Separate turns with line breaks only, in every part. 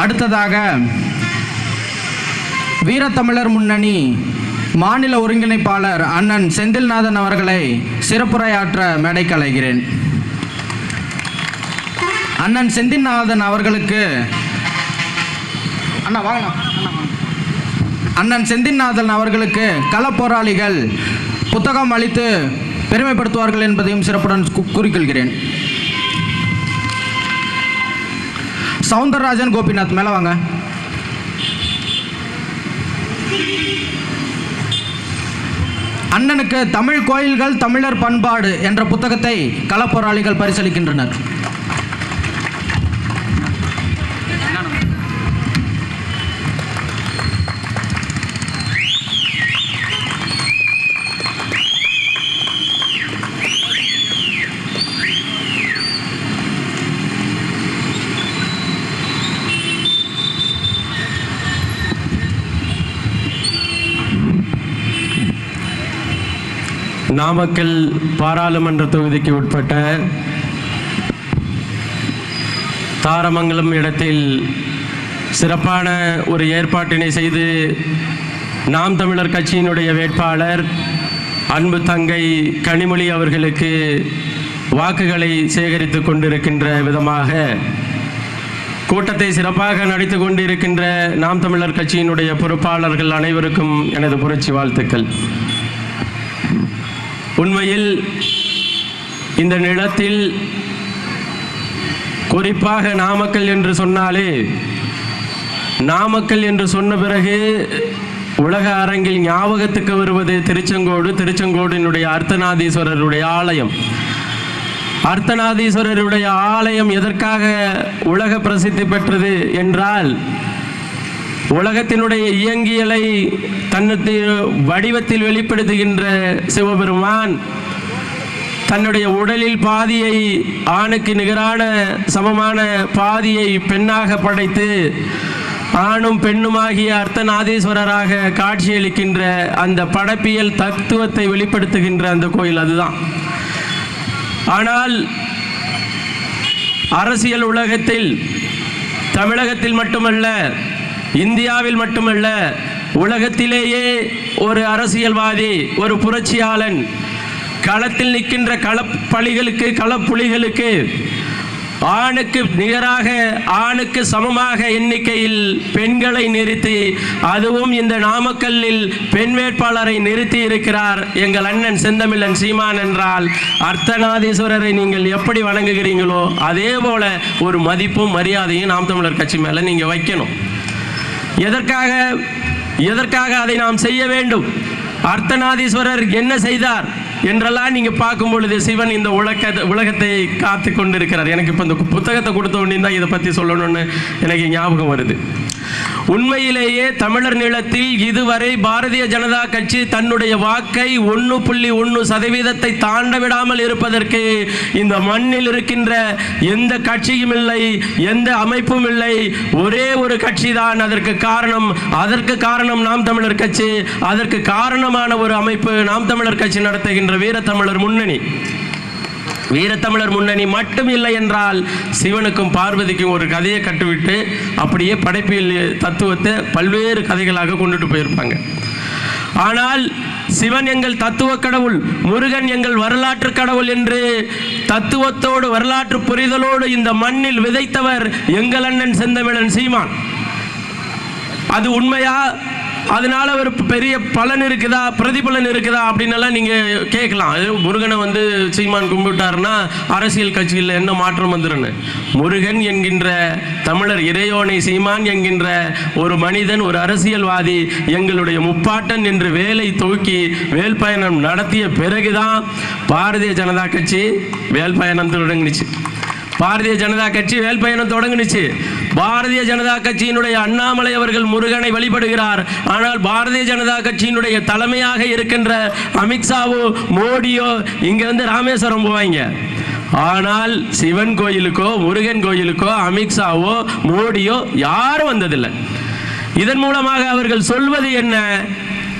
அடுத்ததாக வீரத்தமிழர் முன்னணி மாநில ஒருங்கிணைப்பாளர் அண்ணன் செந்தில்நாதன் அவர்களை சிறப்புரையாற்ற மேடை கலைகிறேன் அண்ணன் செந்தில்நாதன் அவர்களுக்கு அண்ணா வாங்கண்ணா வாங்க. அண்ணன் செந்தில்நாதன் அவர்களுக்கு களப்போராளிகள் புத்தகம் அளித்து பெருமைப்படுத்துவார்கள் என்பதையும் சிறப்புடன் குறிக்கொள்கிறேன் சவுந்தரராஜன் கோபிநாத். மேலே வாங்க. அண்ணனுக்கு தமிழ் கோயில்கள் தமிழர் பண்பாடு என்ற புத்தகத்தை களப்போராளிகள் பரிசளிக்கின்றனர்.
நாமக்கல் பாராளுமன்ற தொகுதிக்கு உட்பட்ட தாரமங்கலம் இடத்தில் சிறப்பான ஒரு ஏற்பாட்டினை செய்து நாம் தமிழர் கட்சியினுடைய வேட்பாளர் அன்பு தங்கை கனிமொழி அவர்களுக்கு வாக்குகளை சேகரித்து கொண்டிருக்கின்ற விதமாக கூட்டத்தை சிறப்பாக நடித்து கொண்டிருக்கின்ற நாம் தமிழர் கட்சியினுடைய பொறுப்பாளர்கள் அனைவருக்கும் எனது புரட்சி வாழ்த்துக்கள். உண்மையில் இந்த நிலத்தில் குறிப்பாக நாமக்கல் என்று சொன்னாலே நாமக்கல் என்று சொன்ன பிறகு உலக அரங்கில் ஞாபகத்துக்கு வருவது திருச்செங்கோடு திருச்செங்கோடினுடைய அர்த்தநாதீஸ்வரருடைய ஆலயம். அர்த்தநாதீஸ்வரருடைய ஆலயம் எதற்காக உலக பிரசித்தி பெற்றது என்றால் உலகத்தினுடைய இயங்கியலை தன்னுடைய வடிவத்தில் வெளிப்படுத்துகின்ற சிவபெருமான் தன்னுடைய உடலில் பாதியை ஆணுக்கு நிகரான சமமான பாதியை பெண்ணாக படைத்து ஆணும் பெண்ணுமாகிய அர்த்தநாதீஸ்வரராக காட்சியளிக்கின்ற அந்த படைப்பியல் தத்துவத்தை வெளிப்படுத்துகின்ற அந்த கோயில் அதுதான். ஆனால் அரசியல் உலகத்தில் தமிழகத்தில் மட்டுமல்ல இந்தியாவில் மட்டுமல்ல உலகத்திலேயே ஒரு அரசியல்வாதி ஒரு புரட்சியாளன் களத்தில் நிற்கின்ற களப்பலிகளுக்கு களப்புலிகளுக்கு ஆணுக்கு நிகராக ஆணுக்கு சமமாக எண்ணிக்கையில் பெண்களை நிறுத்தி அதுவும் இந்த நாமக்கல்லில் பெண் வேட்பாளரை நிறுத்தி இருக்கிறார் எங்கள் அண்ணன் செந்தமிழன் சீமான் என்றால் அர்த்தநாதீஸ்வரரை நீங்கள் எப்படி வணங்குகிறீங்களோ அதே போல ஒரு மதிப்பும் மரியாதையும் நாம் தமிழர் கட்சி மேலே நீங்கள் வைக்கணும். எதற்காக எதற்காக அதை நாம் செய்ய வேண்டும்? அர்த்தநாதீஸ்வரர் என்ன செய்தார் என்றெல்லாம் நீங்கள் பார்க்கும் பொழுது சிவன் இந்த உலக உலகத்தை காத்து கொண்டிருக்கிறார் எனக்கு இப்போ இந்த புத்தகத்தை கொடுத்த உடனே தான் இதை பற்றி சொல்லணும்னு எனக்கு ஞாபகம் வருது. உண்மையிலேயே தமிழர் நிலத்தில் இதுவரை பாரதிய ஜனதா கட்சி தன்னுடைய வாக்கை ஒன்று புள்ளி ஒன்று சதவீதத்தை தாண்ட விடாமல் இருப்பதற்கு இந்த மண்ணில் இருக்கின்ற எந்த கட்சியும் இல்லை எந்த அமைப்பும் இல்லை. ஒரே ஒரு கட்சி தான் அதற்கு காரணம் அதற்கு காரணம் நாம் தமிழர் கட்சி. அதற்கு காரணமான ஒரு அமைப்பு நாம் தமிழர் கட்சி நடத்துகின்ற வீரத்தமிழர் முன்னணி. வீரத்தமிழர் முன்னணி மட்டும் இல்லை என்றால் சிவனுக்கும் பார்வதிக்கும் ஒரு கதையை கட்டுவிட்டு அப்படியே படைப்பியல் தத்துவத்தை பல்வேறு கதைகளாக கொண்டுட்டு போயிருப்பாங்க. ஆனால் சிவன் எங்கள் தத்துவ கடவுள் முருகன் எங்கள் வரலாற்று கடவுள் என்று தத்துவத்தோடு வரலாற்று புரிதலோடு இந்த மண்ணில் விதைத்தவர் எங்கள் அண்ணன் செந்தமிழன் சீமான். அது உண்மையா? அதனால ஒரு பெரிய பலன் இருக்குதா பிரதிபலன் இருக்குதா அப்படின்னு எல்லாம் நீங்க கேட்கலாம். அது முருகனை வந்து சீமான் கும்பிட்டாருன்னா அரசியல் கட்சியில் என்ன மாற்றம் வந்துருன்னு முருகன் என்கின்ற தமிழர் இறையோனை சீமான் என்கின்ற ஒரு மனிதன் ஒரு அரசியல்வாதி எங்களுடைய முப்பாட்டன் என்று வேலை தூக்கி வேல் பயணம் நடத்திய பிறகுதான் பாரதிய ஜனதா கட்சி வேல் பயணம் தொடங்கிச்சு பாரதிய ஜனதா கட்சி வேல் பயணம் தொடங்குனுச்சு. பாரதிய ஜனதா கட்சியினுடைய அண்ணாமலை அவர்கள் முருகனை வழிபடுகிறார். ஆனால் பாரதிய ஜனதா கட்சியினுடைய தலைமையாக இருக்கின்ற அமித்ஷாவோ மோடியோ இங்க வந்து ராமேஸ்வரம் போவாங்க. ஆனால் சிவன் கோயிலுக்கோ முருகன் கோயிலுக்கோ அமித்ஷாவோ மோடியோ யாரும் வந்ததில்லை. இதன் மூலமாக அவர்கள் சொல்வது என்ன?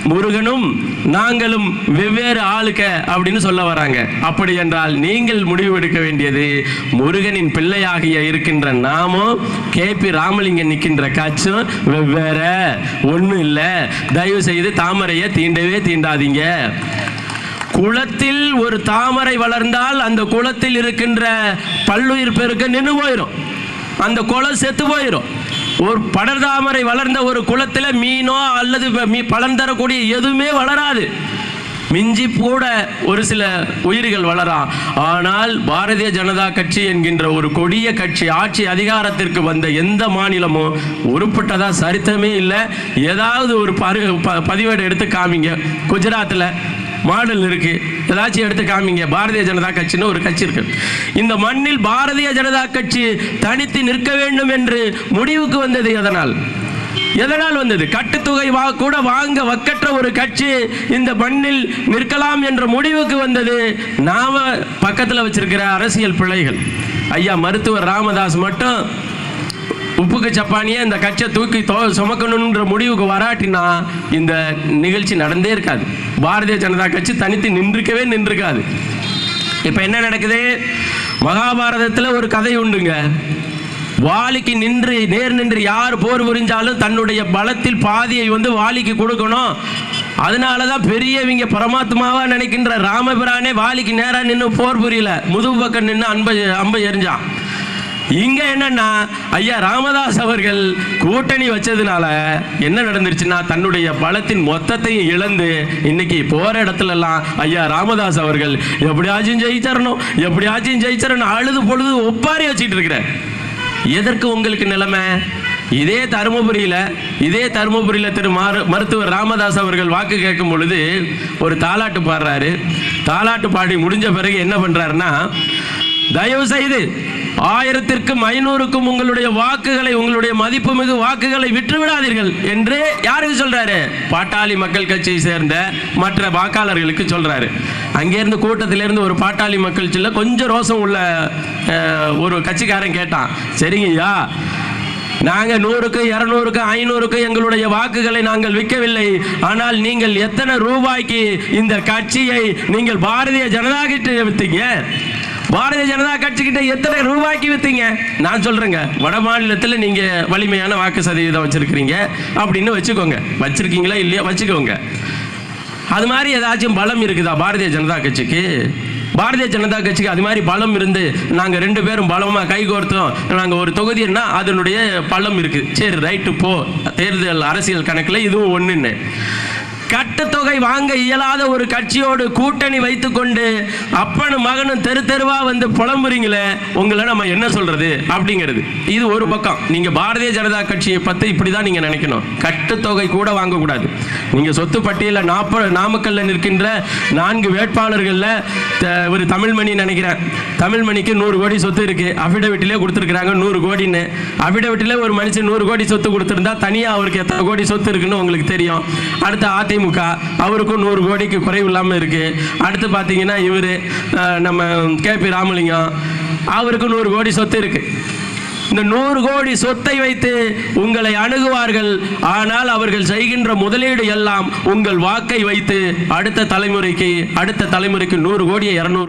முருகனும் நாங்களும் வெவ்வேறு ஆளுக்க அப்படின்னு சொல்ல வராங்க. அப்படி என்றால் நீங்கள் முடிவு எடுக்க வேண்டியது முருகனின் பிள்ளையாகிய இருக்கின்ற நாமும் கே பி ராமலிங்கம் நிற்கின்ற காட்சும் வெவ்வேற. ஒன்றும் இல்லை. தயவு செய்து தாமரையை தீண்டவே தீண்டாதீங்க. குளத்தில் ஒரு தாமரை வளர்ந்தால் அந்த குளத்தில் இருக்கின்ற பல்லுயிர் பெருக்க நின்று போயிடும் அந்த குளம் செத்து போயிடும் ஒரு படர்தாமரை வளர்ந்த ஒரு குளத்தில் மீனோ அல்லது பலன் தரக்கூடிய எதுவுமே வளராது. மிஞ்சி கூட ஒரு சில உயிர்கள் வளராம். ஆனால் பாரதிய ஜனதா கட்சி என்கின்ற ஒரு கொடிய கட்சி ஆட்சி அதிகாரத்திற்கு வந்த எந்த மாநிலமும் உருப்பட்டதா சரித்திரமே இல்லை. ஏதாவது ஒரு பரு ப- பதிவேடு எடுத்து காமிங்க. குஜராத்தில் மாடல் இருக்கு. ஏதாச்சும் எடுத்து காமிங்க. பாரதிய ஜனதா கட்சின்னு ஒரு கட்சி இருக்கு. இந்த மண்ணில் பாரதிய ஜனதா கட்சி தனித்து நிற்க வேண்டும் என்று முடிவுக்கு வந்தது எதனால்? எதனால் வந்தது? கட்டுத்தொகை வா கூட வாங்க வக்கற்ற ஒரு கட்சி இந்த மண்ணில் நிற்கலாம் என்ற முடிவுக்கு வந்தது நாம பக்கத்தில் வச்சிருக்கிற அரசியல் பிள்ளைகள் ஐயா மருத்துவர் ராமதாஸ் மட்டும் உப்புக்கு சப்பானியே இந்த கட்சியை தூக்கி தோ சுமக்கணுன்ற முடிவுக்கு வராட்டினா இந்த நிகழ்ச்சி நடந்தே இருக்காது. பாரதிய ஜனதா கட்சி தனித்து நின்றுக்கவே நின்றுக்காது. இப்போ என்ன நடக்குது? மகாபாரதத்தில் ஒரு கதை உண்டுங்க. வாலிக்கு நின்று நேர் நின்று யார் போர் புரிஞ்சாலும் தன்னுடைய பலத்தில் பாதியை வந்து வாலிக்கு கொடுக்கணும். அதனால தான் பெரியவங்க பரமாத்மாவா நினைக்கின்ற ராமபிரானே வாலிக்கு நேராக நின்று போர் புரியல. முதுகு பக்கம் நின்று அன்பை அம்பை எரிஞ்சான். இங்க என்னன்னா ஐயா ராமதாஸ் அவர்கள் கூட்டணி வச்சதுனால என்ன நடந்துருச்சுன்னா தன்னுடைய பலத்தின் மொத்தத்தையும் இழந்து இன்னைக்கு போற இடத்துல எல்லாம் ஐயா ராமதாஸ் அவர்கள் எப்படியாச்சும் ஜெயிச்சரணும் எப்படியாச்சும் ஜெயிச்சரணும் அழுது பொழுது ஒப்பாரி வச்சுட்டு இருக்கிற. எதற்கு உங்களுக்கு நிலைமை? இதே தருமபுரியில் இதே தருமபுரியில் திரு மாரு மருத்துவர் ராமதாஸ் அவர்கள் வாக்கு கேட்கும் பொழுது ஒரு தாலாட்டு பாடுறாரு. தாலாட்டு பாடி முடிஞ்ச பிறகு என்ன பண்ணுறாருன்னா தயவு செய்து ஆயிரத்திற்கும் ஐநூறுக்கும் உங்களுடைய வாக்குகளை உங்களுடைய மதிப்புமிகு வாக்குகளை விற்று விடாதீர்கள் என்று யாருக்கு சொல்றாரு? பாட்டாளி மக்கள் கட்சியை சேர்ந்த மற்ற வாக்காளர்களுக்கு சொல்றாரு. அங்கேருந்து கூட்டத்திலிருந்து ஒரு பாட்டாளி மக்கள் சொல்ல கொஞ்சம் ரோசம் உள்ள ஒரு கட்சிக்காரன் கேட்டான். சரிங்கய்யா நாங்கள் நூறுக்கு இரநூறுக்கு ஐநூறுக்கு எங்களுடைய வாக்குகளை நாங்கள் விற்கவில்லை. ஆனால் நீங்கள் எத்தனை ரூபாய்க்கு இந்த கட்சியை நீங்கள் பாரதிய ஜனதா கிட்ட வித்தீங்க? பாரதிய ஜனதா கட்சி கிட்ட எத்தனை ரூபாய்க்கு வித்தீங்க? நான் சொல்றேங்க. வட மாநிலத்தில் நீங்க வலிமையான வாக்கு சதவீதம் வச்சிருக்கிறீங்க. அப்படின்னு வச்சுக்கோங்க. வச்சிருக்கீங்களா இல்லையா? வச்சுக்கோங்க. அது மாதிரி ஏதாச்சும் பலம் இருக்குதா பாரதிய ஜனதா கட்சிக்கு? பாரதிய ஜனதா கட்சிக்கு அது மாதிரி பலம் இருந்து நாங்கள் ரெண்டு பேரும் பலமாக கைகோர்த்தோம் நாங்கள் ஒரு தொகுதின்னா அதனுடைய பலம் இருக்குது சரி ரைட்டு போ. தேர்தல் அரசியல் கணக்கில் இதுவும் ஒன்றுன்னு கட்டுத்தொகை வாங்க இயலாத ஒரு கட்சியோடு கூட்டணி வைத்துக்கொண்டு அப்பனும் மகனும் தெரு தெருவா வந்து புலம்புறீங்களே உங்களை நம்ம என்ன சொல்றது அப்படிங்கிறது. இது ஒரு பக்கம். நீங்க பாரதிய ஜனதா கட்சியை பத்தி இப்படிதான் நீங்க நினைக்கணும். கட்டுத்தொகை கூட வாங்கக்கூடாது. நீங்க சொத்து பட்டியல நாற்பது நாமக்கல்ல நிற்கின்ற நான்கு வேட்பாளர்கள்ல த- ஒரு தமிழ்மணி நினைக்கிறேன். தமிழ்மணிக்கு நூறு கோடி சொத்து இருக்கு. அபிடவிட்டிலே கொடுத்துருக்காங்க நூறு கோடின்னு. அபிடவிட்டிலே ஒரு மனுஷன் நூறு கோடி சொத்து கொடுத்துருந்தா தனியா அவருக்கு எத்தனை கோடி சொத்து இருக்குன்னு உங்களுக்கு தெரியும். அடுத்த அதிமுக அவருக்கும் நூறு கோடிக்கு குறைவு இல்லாமல் இருக்கு. அடுத்து பார்த்தீங்கன்னா இவர் நம்ம கே பி ராமலிங்கம் அவருக்கு நூறு கோடி சொத்து இருக்கு. இந்த நூறு கோடி சொத்தை வைத்து உங்களை அணுகுவார்கள். ஆனால் அவர்கள் செய்கின்ற முதலீடு எல்லாம் உங்கள் வாக்கை வைத்து அடுத்த தலைமுறைக்கு அடுத்த தலைமுறைக்கு நூறு கோடியை இரநூறு